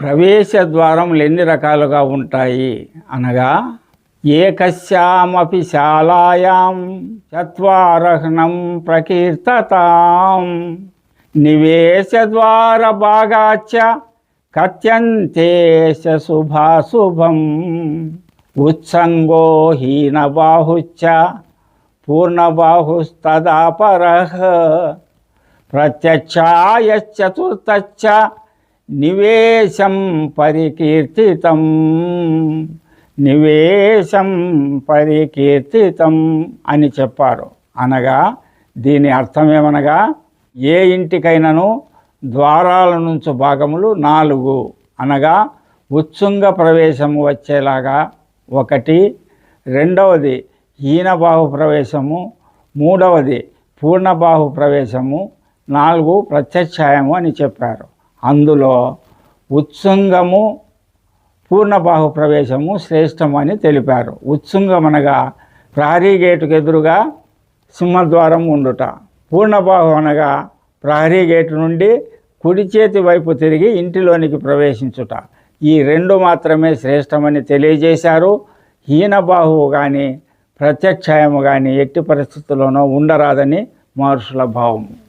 ప్రవేశ ద్వారములు ఎన్ని రకాలుగా ఉంటాయి? అనగా ఏకస్యామపి శాలాయాం చత్వారహ్నం ప్రకీర్తతాం. నివేశ ద్వార భాగాచ కథ్యంతేశ శుభాశుభం ఉత్సంగో హీనబాహుశ్చ పూర్ణబాహుస్తదాపరః. ప్రత్యక్షాయశ్చతుర్థశ్చ నివేశం పరికీర్తితం. నివేశం పరికీర్తితం అని చెప్పారు. అనగా దీని అర్థమేమనగా ఏ ఇంటికైనాను ద్వారాల నుంచి భాగములు నాలుగు. అనగా ఉత్సుంగ ప్రవేశము వచ్చేలాగా ఒకటి రెండవది హీనబాహు ప్రవేశము మూడవది పూర్ణబాహు ప్రవేశము నాలుగు ప్రత్యక్షాయము అని చెప్పారు. అందులో ఉత్సుంగము పూర్ణబాహు ప్రవేశము శ్రేష్టమని తెలిపారు. ఉత్సుంగం అనగా ప్రహరీ గేటుకు ఎదురుగా సింహద్వారం ఉండుట. పూర్ణబాహు అనగా ప్రహరీ గేటు నుండి కుడి చేతి వైపు తిరిగి ఇంటిలోనికి ప్రవేశించుట. ఈ రెండు మాత్రమే శ్రేష్టమని తెలియజేశారు. హీనబాహువు కానీ ప్రత్యక్షాయము కానీ ఎట్టి పరిస్థితుల్లోనూ ఉండరాదని మహర్షుల భావము.